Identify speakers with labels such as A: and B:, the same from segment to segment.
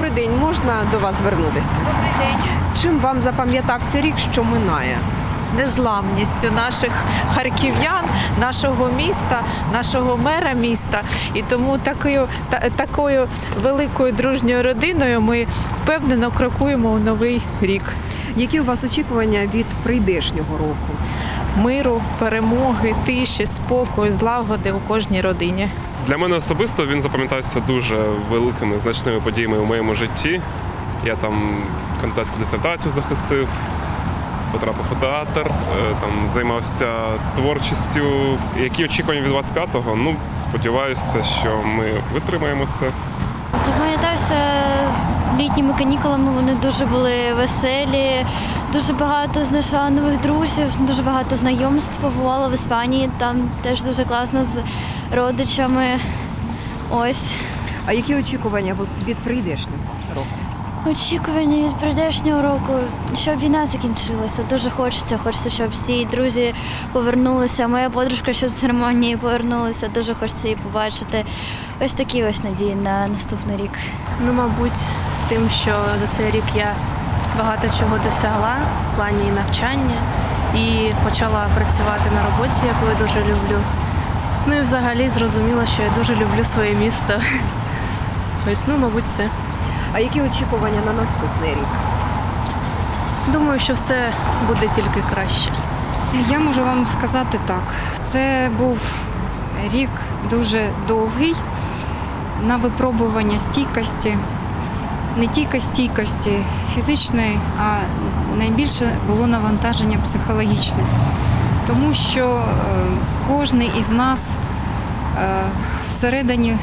A: Добрий день, можна до вас звернутися?
B: Добрий день.
A: Чим вам запам'ятався рік, що минає?
B: Незламністю наших харків'ян, нашого міста, нашого мера міста. І тому такою, та, такою великою дружньою родиною ми впевнено крокуємо у новий рік.
A: Які у вас очікування від прийдешнього року?
B: Миру, перемоги, тиші, спокою, злагоди у кожній родині.
C: Для мене особисто він запам'ятався дуже великими значними подіями у моєму житті. Я там кандидатську дисертацію захистив, потрапив у театр, е, там займався творчістю. Які очікування від 25-го? Ну, сподіваюся, що ми витримаємо це.
D: Запам'ятався літніми канікулами, вони дуже були веселі, дуже багато знайшла нових друзів, дуже багато знайомств побувала в Іспанії, там теж дуже класно з родичами. Ось.
A: А які очікування від прийдешнього року?
D: Очікування від прийдешнього року, щоб війна закінчилася. Дуже хочеться. Хочеться, щоб всі друзі повернулися. Моя подружка, щоб з церемонії повернулася. Дуже хочеться її побачити. Ось такі ось надії на наступний рік.
E: Ну, мабуть, тим, що за цей рік я багато чого досягла в плані і навчання і почала працювати на роботі, яку я дуже люблю. Ну і взагалі зрозуміла, що я дуже люблю своє місто. Ось, ну, мабуть, це.
A: А які очікування на наступний рік?
E: Думаю, що все буде тільки краще.
F: Я можу вам сказати так. Це був рік дуже довгий на випробування стійкості, не тільки стійкості фізичної, а найбільше було навантаження психологічне. Тому що е, кожен із нас е, всередині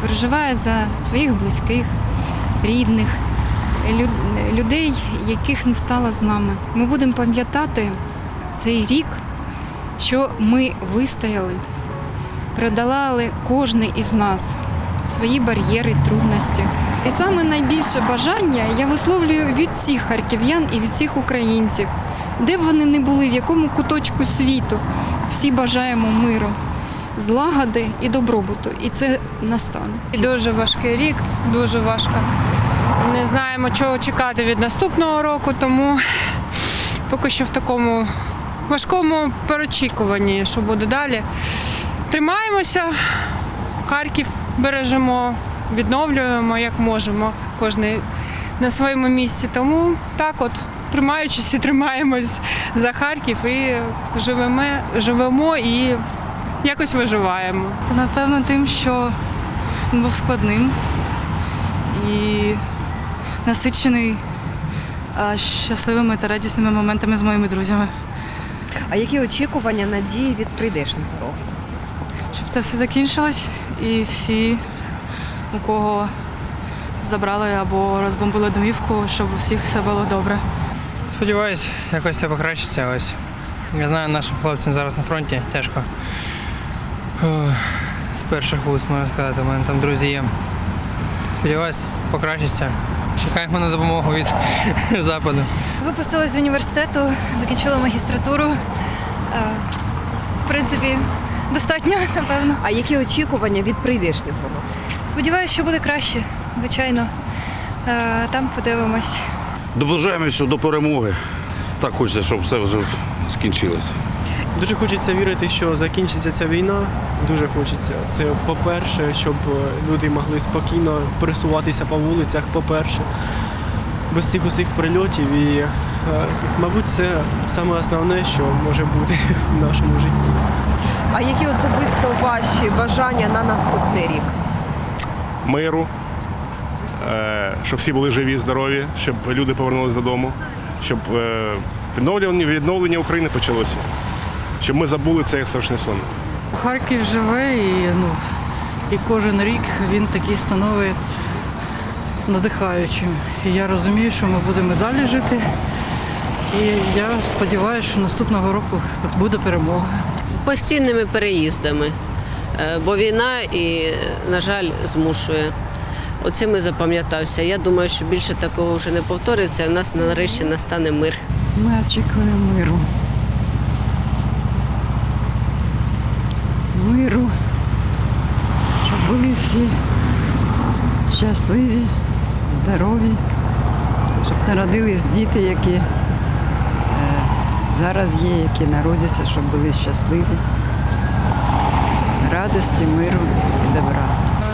F: переживає за своїх близьких, рідних, людей, яких не стало з нами. Ми будемо пам'ятати цей рік, що ми вистояли, преодолали кожен із нас свої бар'єри, трудності. І саме найбільше бажання я висловлюю від всіх харків'ян і від всіх українців, де б вони не були, в якому куточку світу. Всі бажаємо миру, злагоди і добробуту. І це настане.
G: Дуже важкий рік, дуже важко. Не знаємо, чого чекати від наступного року, тому поки що в такому важкому переочікуванні, що буде далі. Тримаємося, Харків бережемо, відновлюємо як можемо, кожен на своєму місці. Тому так от, тримаючись і тримаємось за Харків і живемо, живемо і якось виживаємо.
H: Напевно тим, що він був складним і насичений щасливими та радісними моментами з моїми друзями.
A: А які очікування надії від прийдешнього року?
H: Щоб це все закінчилось і всі, у кого забрали або розбомбили домівку, щоб у всіх все було добре.
I: Сподіваюсь, якось це покращиться. Ось. Я знаю, нашим хлопцям зараз на фронті тяжко. З перших вуст можна сказати, у мене там друзі є. Сподіваюсь, покращиться. Чекаємо на допомогу від западу.
J: Випустилась з університету, закінчила магістратуру. Е, В принципі, достатньо, напевно.
A: А які очікування від прийдешнього року?
J: Сподіваюся, що буде краще, звичайно. Е, Там подивимось.
K: Доближаємося до перемоги. Так хочеться, щоб все вже скінчилось.
L: Дуже хочеться вірити, що закінчиться ця війна. Дуже хочеться. Це по-перше, щоб люди могли спокійно пересуватися по вулицях, по-перше, без цих усіх прильотів. І, е, мабуть, це саме основне, що може бути в нашому житті.
A: А які особисто ваші бажання на наступний рік?
M: миру, е, щоб всі були живі, здорові, щоб люди повернулися додому, щоб е, відновлення, відновлення України почалося, щоб ми забули цей як страшний сон.
H: Харків живе і, ну, і кожен рік він такий становить надихаючим. І я розумію, що ми будемо далі жити. І я сподіваюся, що наступного року буде перемога.
N: постійними переїздами, Е, бо війна і, на жаль, змушує. Оцим і запам'ятався. Я думаю, що більше такого вже не повториться. У нас нарешті настане мир.
F: Ми очікуємо миру. Миру, щоб були всі щасливі
O: здорові, щоб народились діти, які е, зараз є, які народяться, щоб були щасливі, радості, миру і добра.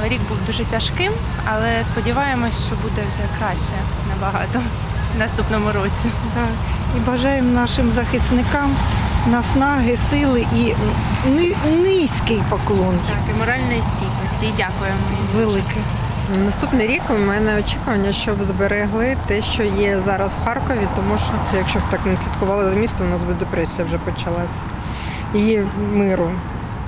E: Рік був дуже тяжким, але сподіваємось, що буде вже краще набагато в наступному році.
B: Так, і бажаємо нашим захисникам наснаги, сили і ни- низький поклон
E: Так, і моральної стійкості. І дякуємо їм.
G: Наступний рік у мене очікування, щоб зберегли те, що є зараз в Харкові, тому що якщо б так не слідкували за містом, у нас би депресія вже почалась. І миру.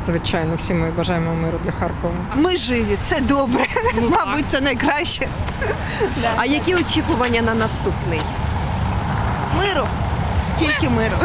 G: Звичайно, всі ми бажаємо миру для Харкова.
B: Ми живі, це добре. Мабуть, це найкраще.
G: А які очікування на наступний?
B: Миру, тільки миру.